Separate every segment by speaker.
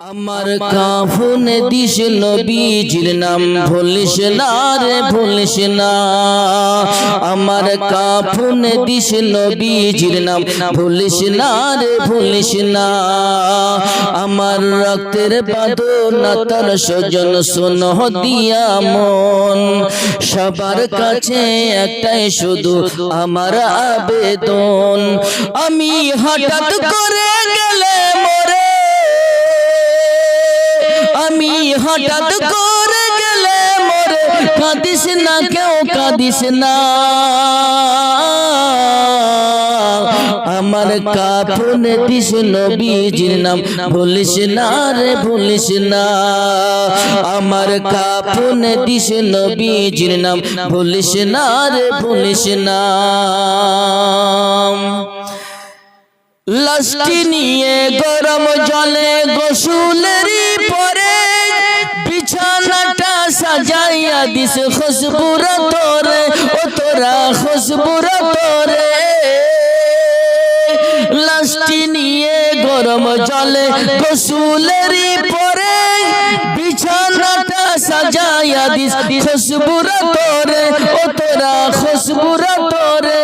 Speaker 1: আমার কাফন দিস নবীজির নাম ভুলিস না রে, ভুলিস না। আমার কাফন দিস নবীজির নাম ভুলিস না রে, ভুলিস না। আমার রক্তের বাদনা, তার সজন শোন দিয়া মন। সবার কাছে একটাই শুধু আমার আবেদন। আমি হঠাৎ করে গেলে আমি হঠাৎ করে গেলে মরে কাঁদিস না, কেউ কাঁদিস না। আমার কাফন দিস নবীজির নাম, ভুলিস না রে, ভুলিস না। আমার কাফন দিস নবীজির নাম, ভুলিস না রে, ভুলিস না। লাস্টি নিয়ে গরম জলে গোসুলেরই দিস খুশবুরা তোরে ও তোরা খুশবুরা তোরে লাস্টি নিয়ে গরম জলে গোসুলেরই পরে বিছানাটা সাজাইয়া দিস খুশবুরা তোরে ও তোরা খুশবুরা তোরে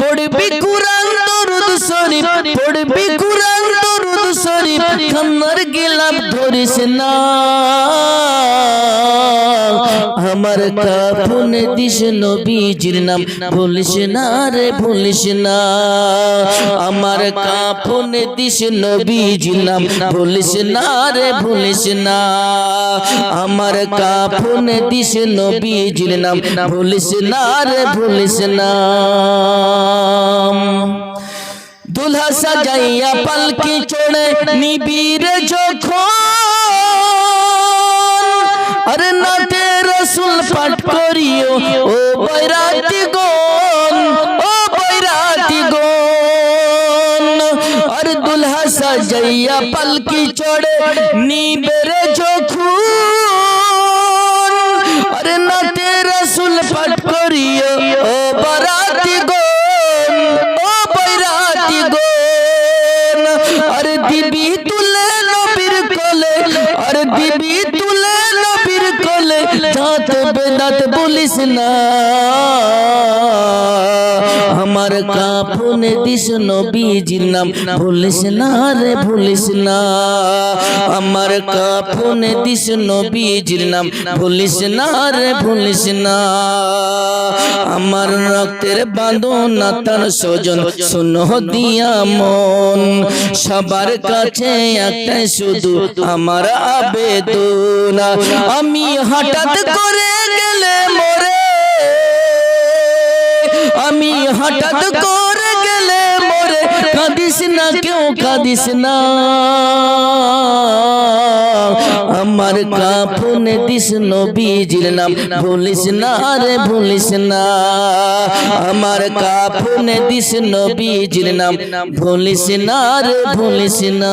Speaker 1: পড়বি কুরআন দরুদ শরীফ, পড়বি কুরআন দরুদ শরীফ, খান্নার গিলাপ ধরিস না। আমার কাফন দিস নবীজির নাম। ভুলিস না রে, ভুলিস না। আমার কাফন দিস নবীজির নাম। ভুলিস না রে, ভুলিস না। আমার কাফন দিস নবীজির নাম। ভুলিস না রে, ভুলিস না। দুলহা সাজাইয়া পালকি চড়ে নিবির যখন। আরে নাতে গন আরে দুলহা সাজাইয়া পালকি চড়ে নিবের যখন আরে নাতে রসুল পাঠ করিও ও বরাতি গন ও বৈরাতি গন আরে দিবি তুলে নবীর কোলে আরে দিবি তুলে নবীর কোলে জাত বেদাত বলিস না আমার কাফনে দিস নবীজির নাম। ভুলিস না রে, ভুলিস না। আমার কাফনে দিস নবীজির নাম। ভুলিস না রে, ভুলিস না। আমার রক্তের বাঁধনা তার সজন। শুনো দিয়া মন। সবার কাছে একটাই শুধু আমার আবেদন। আমি হঠাৎ করে গেলে মরে। আমি হঠাৎ করে গেলে মরে কাঁদিস না, কেউ কাঁদিস না। আমার কাফনে দিস নবীজির নাম, ভুলিস না রে, ভুলিস না। আমার কাফনে দিস নবীজির নাম, ভুলিস না রে, ভুলিস না।